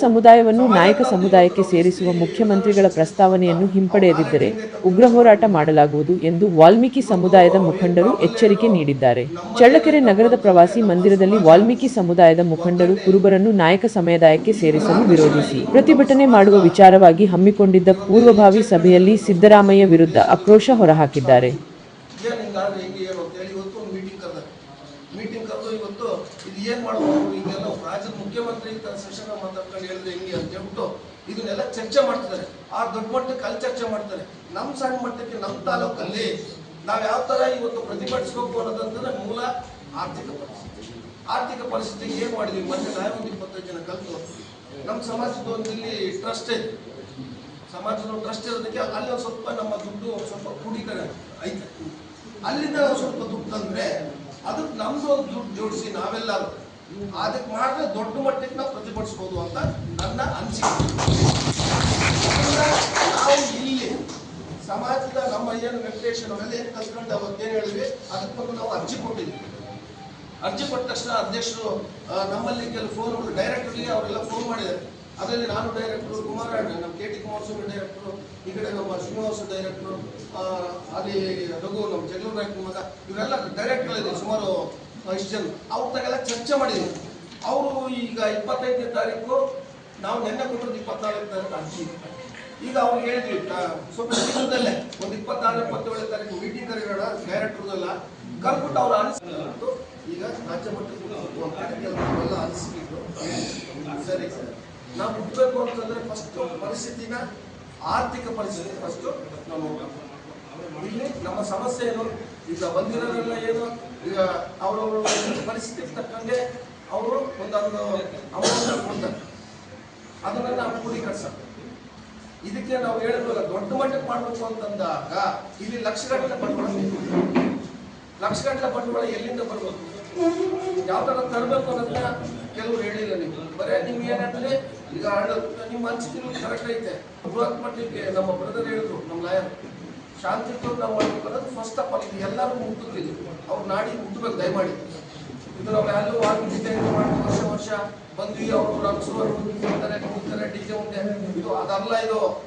ಸಮುದಾಯವನ್ನು ನಾಯಕ ಸಮುದಾಯಕ್ಕೆ ಸೇರಿಸುವ ಮುಖ್ಯಮಂತ್ರಿಗಳ ಪ್ರಸ್ತಾವನೆಯನ್ನು ಹಿಂಪಡೆಯದಿದ್ದರೆ ಉಗ್ರ ಹೋರಾಟ ಮಾಡಲಾಗುವುದು ಎಂದು ವಾಲ್ಮೀಕಿ ಸಮುದಾಯದ ಮುಖಂಡರು ಎಚ್ಚರಿಕೆ ನೀಡಿದ್ದಾರೆ. ಚಳ್ಳಕೆರೆ ನಗರದ ಪ್ರವಾಸಿ ಮಂದಿರದಲ್ಲಿ ವಾಲ್ಮೀಕಿ ಸಮುದಾಯದ ಮುಖಂಡರು ಕುರುಬರನ್ನು ನಾಯಕ ಸಮುದಾಯಕ್ಕೆ ಸೇರಿಸಲು ವಿರೋಧಿಸಿ ಪ್ರತಿಭಟನೆ ಮಾಡುವ ವಿಚಾರವಾಗಿ ಹಮ್ಮಿಕೊಂಡಿದ್ದ ಪೂರ್ವಭಾವಿ ಸಭೆಯಲ್ಲಿ ಸಿದ್ದರಾಮಯ್ಯ ವಿರುದ್ಧ ಆಕ್ರೋಶ ಹೊರಹಾಕಿದ್ದಾರೆ. ಮೀಟಿಂಗ್ ಕರೆದ ಇವತ್ತು ಇದು ಏನು ಮಾಡ್ಬೋದು ಹಿಂಗೆಲ್ಲ ರಾಜ್ಯದ ಮುಖ್ಯಮಂತ್ರಿ ಸೆಷನ್ ಮಾತಾಡ್ಕೊಂಡು ಹೇಳಿದ್ರೆ ಹೆಂಗೆ ಅಂತ ಹೇಳ್ಬಿಟ್ಟು ಇದನ್ನೆಲ್ಲ ಚರ್ಚೆ ಮಾಡ್ತಿದ್ದಾರೆ. ಆ ದೊಡ್ಡ ಮಟ್ಟಕ್ಕೆ ಅಲ್ಲಿ ಚರ್ಚೆ ಮಾಡ್ತಾರೆ. ನಮ್ಮ ಸಣ್ಣ ಮಟ್ಟಕ್ಕೆ ನಮ್ಮ ತಾಲೂಕಲ್ಲಿ ನಾವು ಯಾವ ಥರ ಇವತ್ತು ಪ್ರತಿಭಟಿಸ್ಬೇಕು ಅನ್ನೋದಂತಂದ್ರೆ ಮೂಲ ಆರ್ಥಿಕ ಪರಿಸ್ಥಿತಿ. ಆರ್ಥಿಕ ಪರಿಸ್ಥಿತಿ ಏನು ಮಾಡಿದ್ವಿ? ಮತ್ತೆ ನಾವೇ ಒಂದು ಇಪ್ಪತ್ತೈದು ಜನ ಕಲಿತು. ನಮ್ಮ ಸಮಾಜದ ಒಂದು ಇಲ್ಲಿ ಟ್ರಸ್ಟ್ ಇದೆ. ಸಮಾಜದ ಟ್ರಸ್ಟ್ ಇರೋದಕ್ಕೆ ಅಲ್ಲಿ ಒಂದು ಸ್ವಲ್ಪ ನಮ್ಮ ದುಡ್ಡು ಸ್ವಲ್ಪ ಕ್ರೋಢೀಕರಣ ಐತೆ. ಅಲ್ಲಿಂದ ನಾವು ಸ್ವಲ್ಪ ದುಡ್ಡು ತಂದ್ರೆ ಅದಕ್ಕೆ ನಮ್ದು ಒಂದು ದುಡ್ಡು ಜೋಡಿಸಿ ನಾವೆಲ್ಲರೂ. ಅದಕ್ಕೆ ಮಾತ್ರ ದೊಡ್ಡ ಮಟ್ಟಕ್ಕೆ ನಾವು ಪ್ರತಿಭಟಿಸ್ಬೋದು ಅಂತ ನನ್ನ ಅನಿಸಿಕೆ. ನಾವು ಇಲ್ಲಿ ಸಮಾಜದ ನಮ್ಮ ಏನು ವೆಂಕಟೇಶ್ ನಾವೆಲ್ಲ ಏನು ಕಲ್ತ್ಕೊಂಡು ಅವತ್ತೇನು ಹೇಳಿದ್ವಿ, ಅದಕ್ಕೆ ಬಗ್ಗೆ ನಾವು ಅರ್ಜಿ ಕೊಟ್ಟಿದ್ವಿ. ಅರ್ಜಿ ಕೊಟ್ಟ ತಕ್ಷಣ ಅಧ್ಯಕ್ಷರು ನಮ್ಮಲ್ಲಿ ಕೆಲವು ಫೋನ್ಗಳು ಡೈರೆಕ್ಟ್ಲಿ ಅವರೆಲ್ಲ ಫೋನ್ ಮಾಡಿದ್ದಾರೆ. ಅದರಲ್ಲಿ ನಾನು ಡೈರೆಕ್ಟ್ರು ಕುಮಾರ ನಮ್ಮ ಕೆ ಟಿ ಕುಮಾರಸ್ವಾಮಿ ಡೈರೆಕ್ಟ್ರು ಈ ಕಡೆ ನಮ್ಮ ಶ್ರೀನಿವಾಸ ಡೈರೆಕ್ಟ್ರು ಅಲ್ಲಿ ರಘು, ನಮ್ಮ ಜಗಳೂರು ನಾಯಕ್ ಮಗ, ಇವರೆಲ್ಲ ಡೈರೆಕ್ಟರ್ಗಳಿದೆ ಸುಮಾರು ಇಷ್ಟು ಜನ. ಅವ್ರ ತಗೆಲ್ಲ ಚರ್ಚೆ ಮಾಡಿದ್ವಿ ಅವರು ಈಗ ಇಪ್ಪತ್ತೈದನೇ ತಾರೀಕು, ನಾವು ನೆನ್ನೆ ಕೊಟ್ಟಿದ್ದು ಇಪ್ಪತ್ನಾಲ್ಕನೇ ತಾರೀಕು ಅರ್ಜಿ. ಈಗ ಅವ್ರಿಗೆ ಹೇಳಿದ್ವಿ ಸ್ವಲ್ಪ ದಿನದಲ್ಲೇ, ಒಂದು ಇಪ್ಪತ್ತಾರು ಇಪ್ಪತ್ತೇಳನೇ ತಾರೀಕು ಮೀಟಿಂಗ್ ಕರೆಯೋಣ ಡೈರೆಕ್ಟರ್ದೆಲ್ಲ ಕರ್ಬಿಟ್ಟು ಅವ್ರು ಅನಿಸ್ತು ಈಗ ರಾಜ್ಯ ಮಟ್ಟದ ಅನಿಸ್ಬಿಟ್ಟು ನಾವು ಹುಟ್ಟಬೇಕು ಅಂತಂದ್ರೆ ಫಸ್ಟ್ ಪರಿಸ್ಥಿತಿನ ಆರ್ಥಿಕ ಪರಿಸ್ಥಿತಿ ಫಸ್ಟ್ ನಾವು ಇಲ್ಲಿ ನಮ್ಮ ಸಮಸ್ಯೆ ಏನು? ಈಗ ಬಂದಿರೋದೆಲ್ಲ ಏನು? ಈಗ ಅವರವರ ಪರಿಸ್ಥಿತಿಗೆ ತಕ್ಕಂಗೆ ಅವರು ಒಂದೊಂದು ಅಮೌಂಟ್ ಕೊಡ್ತಾರೆ. ಅದನ್ನ ನಾವು ಕ್ರೋಢೀಕರಿಸ ಇದಕ್ಕೆ ನಾವು ಹೇಳಿದ್ವಲ್ಲ ದೊಡ್ಡ ಮಟ್ಟಕ್ಕೆ ಮಾಡಬೇಕು ಅಂತಂದಾಗ ಇಲ್ಲಿ ಲಕ್ಷಗಟ್ಟಲೆ ಬಂಡವಾಳ. ಲಕ್ಷಗಟ್ಟಲೆ ಬಂಡವಾಳ ಎಲ್ಲಿಂದ ಬರ್ಬೇಕು ಯಾವ ಥರ ತರಬೇಕು ಅನ್ನೋದನ್ನ ಬರೇ ನಿಮ್ಗೆ ಏನಂದ್ರೆ ಈಗ ಹಳ್ಳ- ನಿಮ್ಮ ಅನಿಸಿಕೆ ಕರೆಕ್ಟ್ ಐತೆ. ಬೃಹತ್ ಮಟ್ಟಿಗೆ ನಮ್ಮ ಬ್ರದರ್ ಹೇಳಿದ್ರು, ನಮ್ಮ ಲಾಯರ್ ಶಾಂತಿ ನಾವು ಮಾಡ್ಬೇಕು ಅನ್ನೋದು ಫಸ್ಟ್ ಆಫ್ ಆಲ್ ಇದು ಎಲ್ಲರೂ ಮುಟ್ಟುತ್ತಿದ್ದು ಅವ್ರು ನಾಡಿ ಮುಟ್ಟಬೇಕು ದಯಮಾಡಿ. ಇದು ನಾವು ಎಲ್ಲೂ ಆಗಿದ್ದೆ ಮಾಡಿ ವರ್ಷ ವರ್ಷ ಬಂದ್ವಿ, ಅವರು ರಂಗ್ಸುವರು ಬರ್ತಾರೆ ಕೂಗ್ತಾರೆ ಡಿಜೆ ಮುಂದೆ ಇದು ಅದಲ್ಲ ಇದು.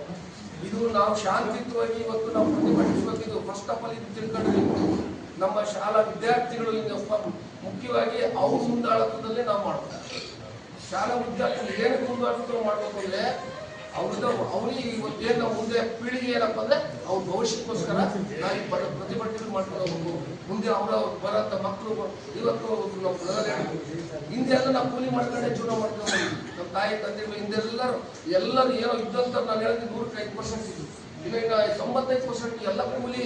ಇದು ನಾವು ಶಾಂತಿಯುತವಾಗಿ ಇವತ್ತು ನಾವು ಪ್ರತಿಭಟಿಸಬೇಕಿದು ಫಸ್ಟ್ ಆಫ್ ಆಲ್ ಇದು ತಿಳ್ಕೊಂಡ್ರೆ. ನಮ್ಮ ಶಾಲಾ ವಿದ್ಯಾರ್ಥಿಗಳು ಮುಖ್ಯವಾಗಿ ಅವ್ರ ಮುಂದಾಳತ್ವದಲ್ಲೇ ನಾವು ಮಾಡ್ಬೇಕು. ಶಾಲಾ ವಿದ್ಯಾರ್ಥಿಗಳು ಏನು ಮುಂದಾಳತ್ವ ಮಾಡ್ಬೇಕು ಅಂದ್ರೆ, ಅವ್ರದ್ದು, ಅವ್ರಿಗೆ ಇವತ್ತೇನು ನಾವು ಮುಂದೆ ಪೀಳಿಗೆ ಏನಪ್ಪ ಅಂದ್ರೆ, ಅವ್ರ ಭವಿಷ್ಯಕ್ಕೋಸ್ಕರ ನಾವು ಬಡ- ಪ್ರತಿಭಟನೆ ಮಾಡ್ಕೊಂಡು ಮುಂದೆ ಅವರ ಬರಂತ ಮಕ್ಕಳು ಇವತ್ತು ನಾವು ಹಿಂದೆಲ್ಲ ನಾವು ಕೂಲಿ ಮಾಡ್ಕೊಂಡೆ ಜೀವನ ಮಾಡ್ಕೊಂಡು. ನಮ್ಮ ತಾಯಿ, ತಂದೆಗಳು, ಹಿಂದೆಲ್ಲರೂ, ಎಲ್ಲರೂ ಏನೋ ಇದ್ದಂತ ನಾನು ಹೇಳಿದ್ರೆ ನೂರಕ್ಕೆ ಐದು ಪರ್ಸೆಂಟ್ ಇದ್ದು ಈಗ ತೊಂಬತ್ತೈದು ಪರ್ಸೆಂಟ್ ಎಲ್ಲ ಕೂಲಿ.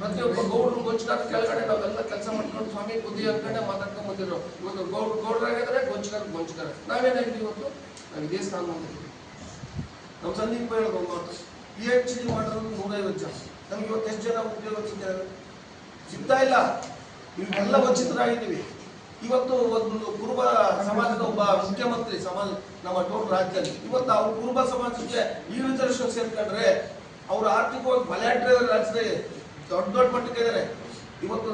ಪ್ರತಿಯೊಬ್ಬ ಗೌಡ್ರು ಗೊಂಚಗಾರ ಕೆಳಗಡೆ ನಾವೆಲ್ಲ ಕೆಲಸ ಮಾಡ್ಕೊಂಡು ಸ್ವಾಮಿ ಬುದ್ಧಿ ಅನ್ಕೊಂಡೆ ಮಾತಾಡ್ಕೊಂಡು ಬಂದಿರೋ ಇವತ್ತು ಗೌಡ್ ಗೌಡ್ರಾಗಿದ್ರೆ ಗೊಂಚಗಾರ ಗೊಂಚಗಾರ ನಾವೇನಾಗಿದ್ವಿ ಇವತ್ತು? ನಾವು ಇದೇ ಸ್ಥಾನ ಬಂದಿದ್ವಿ ನಮ್ಮ ಸಂದೀಪ್ ಹೇಳೋದು ಮಾತು. ಪಿ ಎಚ್ ಡಿ ಮಾಡೋದು ನೂರೈವತ್ತು ಜನ. ನಮ್ಗೆ ಇವತ್ತು ಎಷ್ಟು ಜನ ಉದ್ಯೋಗ ಸಿಗ್ತಾರೆ? ಸಿಗ್ತಾ ಇಲ್ಲ. ಇವೆಲ್ಲ ವಂಚಿತರಾಗಿದ್ದೀವಿ. ಇವತ್ತು ಒಂದು ಕುರುಬ ಸಮಾಜದ ಒಬ್ಬ ಮುಖ್ಯಮಂತ್ರಿ, ಸಮಾಜ ನಮ್ಮ ಟೋಟಲ್ ರಾಜ್ಯದಲ್ಲಿ. ಇವತ್ತು ಅವ್ರ ಕುರುಬ ಸಮಾಜಕ್ಕೆ ಈ ರಿಸರ್ವೇಶನ್ ಸೇರ್ಕೊಂಡ್ರೆ ಅವ್ರು ಆರ್ಥಿಕವಾಗಿ ಬಲಾಢ್ಯ ರಾಜ್ಯದಲ್ಲಿ. ದೊಡ್ಡ ದೊಡ್ಡ ಮಟ್ಟಕ್ಕೆ ಇದ್ದಾರೆ ಇವತ್ತು